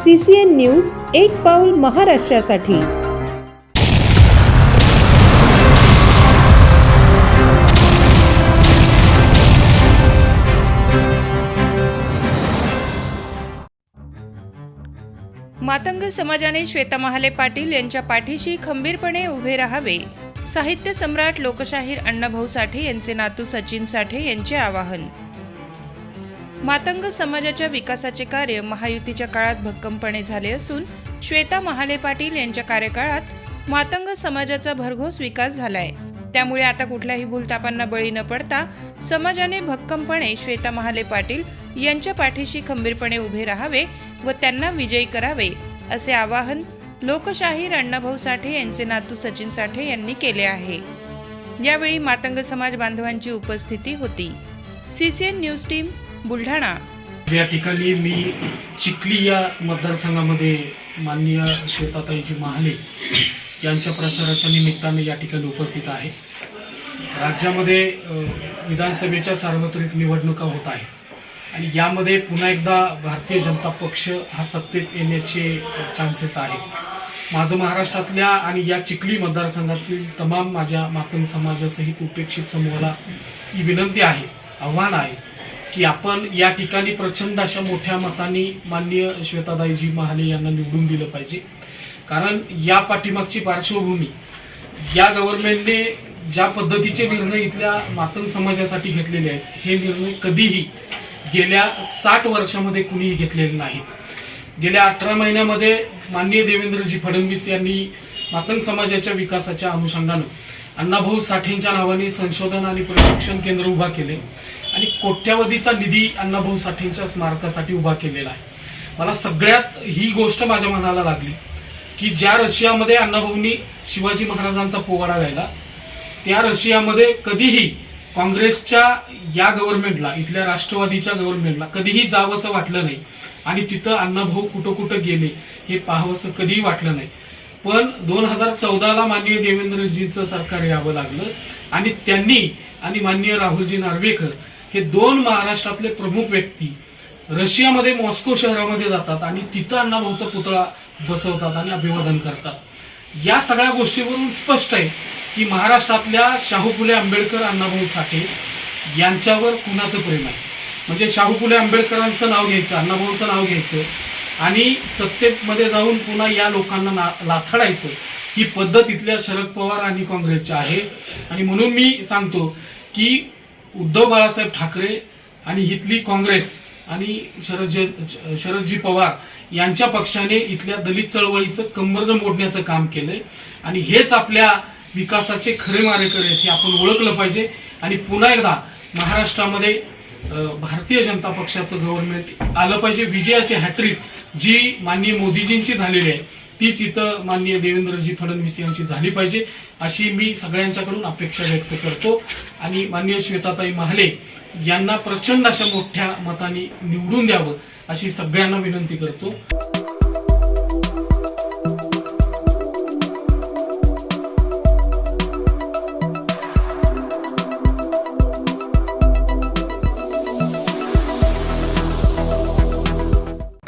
C C N news एक पाऊल महाराष्ट्रासाठी. मातंग समाजाने श्वेता महाले पाटील यांच्या पाठीशी खंबीरपणे उभे राहावे. साहित्य सम्राट लोकशाहीर अण्णाभाऊ साठे यांचे नातू सचिन साठे यांचे आवाहन. मातंग समाजाच्या विकासाचे कार्य महायुतीच्या काळात भक्कमपणे झाले असून श्वेता महाले पाटील यांच्या कार्यकाळात मातंग समाजाचा भरघोस विकास झालाय. त्यामुळे आता कुठल्याही भूलतापांना बळी न पडता समाजाने भक्कमपणे श्वेता महाले पाटील यांच्या पाठीशी खंबीरपणे उभे राहावे व त्यांना विजयी करावे असे आवाहन लोकशाहीर अण्णाभाऊ साठे यांचे नातू सचिन साठे यांनी केले आहे. यावेळी मातंग समाज बांधवांची उपस्थिती होती. CCN news team Buldhana. या ठिकाणी मी चिखली या मतदारसंघामध्ये माननीय श्वेताताईजी महाले यांच्या प्रचाराच्या निमित्ताने या ठिकाणी उपस्थित आहे. राज्यामध्ये विधानसभेच्या सार्वत्रिक निवडणुका होत आहे आणि यामध्ये पुन्हा एकदा भारतीय जनता पक्ष हा सत्तेत येण्याचे चान्सेस आहेत. माझं महाराष्ट्रातल्या आणि या चिखली मतदारसंघातील तमाम माझ्या मातंग समाजासहित उपेक्षित समूहाला ही विनंती आहे आव्हान आहे की आपण या ठिकाणी प्रचंड अशा मोठ्या मतांनी माननीय श्वेतादाईजी महाले यांना निवडून दिलं पाहिजे. कारण या पाठीमागची पार्श्वभूमी या गव्हर्नमेंटने ज्या पद्धतीचे निर्णय इथल्या मातंग समाजासाठी घेतलेले आहेत हे निर्णय कधीही गेल्या साठ वर्षामध्ये कुणीही घेतलेले नाहीत. गेल्या अठरा महिन्यामध्ये माननीय देवेंद्रजी फडणवीस यांनी मातंग समाजाच्या विकासाच्या अनुषंगानं अण्णाभाऊ साठेंच्या नावाने संशोधन आणि प्रशिक्षण केंद्र उभा केले आणि कोट्यावधीचा निधी अण्णाभाऊ साठेंच्या स्मारकासाठी उभा केलेला आहे. मला सगळ्यात ही गोष्ट माझ्या मनाला लागली की ज्या रशियामध्ये अण्णाभाऊंनी शिवाजी महाराजांचा पोवाडा गायला त्या रशियामध्ये कधीही काँग्रेसच्या या गव्हर्नमेंटला इथल्या राष्ट्रवादीच्या गव्हर्नमेंटला कधीही जावंसं वाटलं नाही आणि तिथं अण्णाभाऊ कुठं कुठं गेले हे पाहावंसं कधीही वाटलं नाही. पण दोन हजार चौदाला माननीय देवेंद्रजींचं सरकार यावं लागलं. आणि त्यांनी आणि माननीय राहुलजी नार्वेकर हे दोन महाराष्ट्रातले प्रमुख व्यक्ती रशियामध्ये मॉस्को शहरामध्ये जातात आणि तिथं अण्णाभाऊचा पुतळा बसवतात आणि अभिवादन करतात. या सगळ्या गोष्टीवरून स्पष्ट आहे की महाराष्ट्रातल्या शाहू फुले आंबेडकर अण्णाभाऊ साठे यांच्यावर कुणाचं प्रेम आहे? म्हणजे शाहू फुले आंबेडकरांचं नाव घ्यायचं अण्णाभाऊंचं नाव घ्यायचं आणि सत्तेमध्ये जाऊन पुन्हा या लोकांना ना लाथाडायचं ही पद्धत इथल्या शरद पवार आणि काँग्रेसच्या आहे. आणि म्हणून मी सांगतो की उद्धव बाळासाहेब ठाकरे आणि इथली काँग्रेस आणि शरदजी शरदजी पवार यांच्या पक्षाने इथल्या दलित चळवळीचं कंबरद मोडण्याचं काम केलंय. आणि हेच आपल्या विकासाचे खरे मारेकर आहेत हे आपण ओळखलं पाहिजे. आणि पुन्हा एकदा महाराष्ट्रामध्ये भारतीय जनता पक्षाचं गव्हर्नमेंट आलं पाहिजे. विजयाचे हॅट्रिक जी माननीय मोदीजींची झालेली आहे तीच इथं माननीय देवेंद्रजी फडणवीस यांची झाली पाहिजे अशी मी सगळ्यांच्याकडून अपेक्षा व्यक्त करतो. आणि माननीय श्वेताताई महाले यांना प्रचंड अशा मोठ्या मताने निवडून द्यावं अशी सगळ्यांना विनंती करतो.